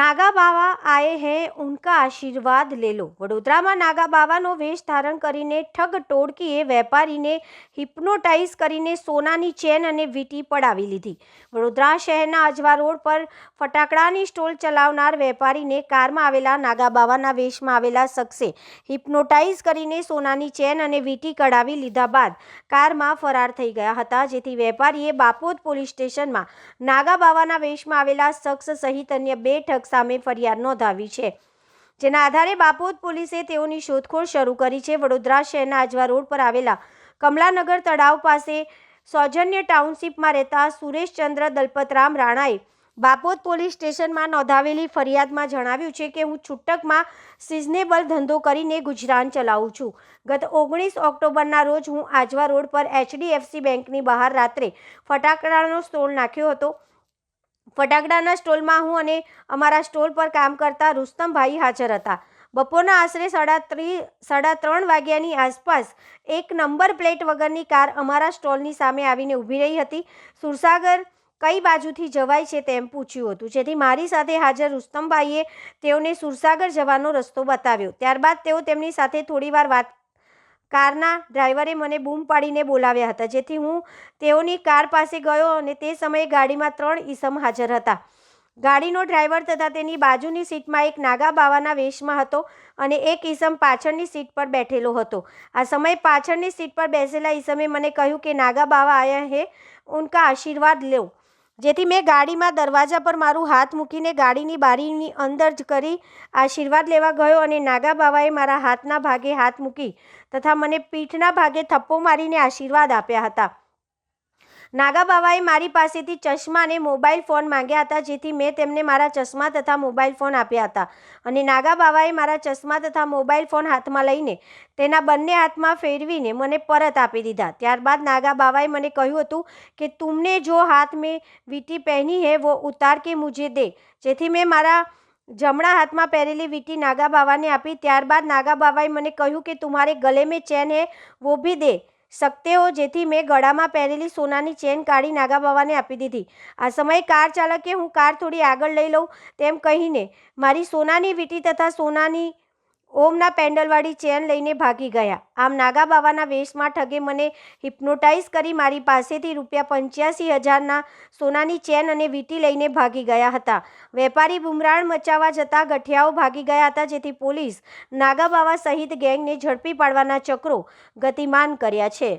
નાગા બાવા આએ હે, ઉનકા આશીર્વાદ લે લો. વડોદરામાં નાગા બાવાનો વેશ ધારણ કરીને ઠગ ટોળકીએ વેપારીને હિપ્નોટાઇઝ કરીને સોનાની ચેન અને વીટી પડાવી લીધી. વડોદરા શહેરના અજવા રોડ પર ફટાકડાની સ્ટોલ ચલાવનાર વેપારીને કારમાં આવેલા નાગા બાવાના વેશમાં આવેલા શખ્સે હિપ્નોટાઇઝ કરીને સોનાની ચેન અને વીટી કઢાવી લીધા બાદ કારમાં ફરાર થઈ ગયા હતા, જેથી વેપારીએ બાપોદ પોલીસ સ્ટેશનમાં નાગા બાવાના વેશમાં આવેલા શખ્સ સહિત અન્ય બે ઠગ સામે ફરિયાદ નોંધાવી છે. જેના આધારે બાપોદ પોલીસે તેઓની શોધખોળ શરૂ કરી છે. વડોદરા શહેરના આજવા રોડ પર આવેલા કમલાનગર તળાવ પાસે સૌજન્ય ટાઉનશીપમાં રહેતા સુરેશચંદ્ર દલપતરામ રાણાએ બાપોદ પોલીસ સ્ટેશનમાં નોંધાવેલી ફરિયાદમાં જણાવ્યું છે કે, હું છૂટકમાં સિઝનેબલ ધંધો કરીને ગુજરાન ચલાવું છું. ગત ઓગણીસ ઓક્ટોબરના રોજ હું આજવા રોડ પર એચડીએફસી બેંકની બહાર રાત્રે ફટાકડાનો સ્ટોલ નાખ્યો હતો. ફટાકડાના સ્ટોલમાં હું અને અમારા સ્ટોલ પર કામ કરતા રુસ્તમભાઈ હાજર હતા. બપોરના આશરે સાડા ત્રી, સાડા ત્રણ વાગ્યાની આસપાસ એક નંબર પ્લેટ વગરની કાર અમારા સ્ટોલની સામે આવીને ઊભી રહી હતી. સુરસાગર કઈ બાજુથી જવાય છે તેમ પૂછ્યું હતું. જેથી મારી સાથે હાજર રુસ્તમભાઈએ તેઓને સુરસાગર જવાનો રસ્તો બતાવ્યો. ત્યારબાદ તેઓ તેમની સાથે થોડીવાર વાત કારના ડ્રાઈવરે મને બૂમ પાડીને બોલાવ્યા હતા, જેથી હું તેઓની કાર પાસે ગયો અને તે સમયે ગાડીમાં ત્રણ ઈસમ હાજર હતા. ગાડીનો ડ્રાઈવર તથા તેની બાજુની સીટમાં એક નાગા બાવાના વેશમાં હતો અને એક ઈસમ પાછળની સીટ પર બેઠેલો હતો. આ સમયે પાછળની સીટ પર બેસેલા ઈસમે મને કહ્યું કે નાગા બાવા આયા હે, ઉનકા આશીર્વાદ લો જેથી મેં ગાડીમાં દરવાજા પર મારું હાથ મૂકીને ગાડીની બારીની અંદર જ કરી આશીર્વાદ લેવા ગયો અને નાગા બાવાએ મારા હાથના ભાગે હાથ મૂકી તથા મને પીઠના ભાગે થપ્પો મારીને આશીર્વાદ આપ્યા હતા. નાગા બાવાએ મારી પાસેથી ચશ્મા અને મોબાઈલ ફોન માંગ્યા હતા, જેથી મેં તેમને મારા ચશ્મા તથા મોબાઈલ ફોન આપ્યા હતા. અને નાગા બાવાએ મારા ચશ્મા તથા મોબાઈલ ફોન હાથમાં લઈને તેના બંને હાથમાં ફેરવીને મને પરત આપી દીધા. ત્યારબાદ નાગા બાવાએ મને કહ્યું હતું કે, તુમને જો હાથ મેં વીટી પહેની હે, વો ઉતાર કે મુજે દે. જેથી મેં મારા જમણા હાથમાં પહેરેલી વીટી નાગા બાવાને આપી. ત્યારબાદ નાગા બાવાએ મને કહ્યું કે, તુમારે ગલે મેં ચેન હે, વો ભી દે. શકતે હો જેથી મેં ગળામાં પહેરેલી સોનાની ચેન કાઢી નાગા બાવાને આપી દીધી. આ સમયે કાર ચાલકે હું કાર થોડી આગળ લઈ લઉં તેમ કહીને, મારી સોનાની વીંટી તથા સોનાની ઓમના પેન્ડલવાળી ચેન લઈને ભાગી ગયા. આમ નાગા બાવાના વેશમાં ઠગે મને હિપ્નોટાઇઝ કરી મારી પાસેથી રૂપિયા પંચ્યાસી હજારના સોનાની ચેન અને વીંટી લઈને ભાગી ગયા હતા. વેપારી બુમરાણ મચાવવા જતાં ગઠિયાઓ ભાગી ગયા હતા જેથી પોલીસ નાગા બાવા સહિત ગેંગને ઝડપી પાડવાના ચક્રો ગતિમાન કર્યા છે.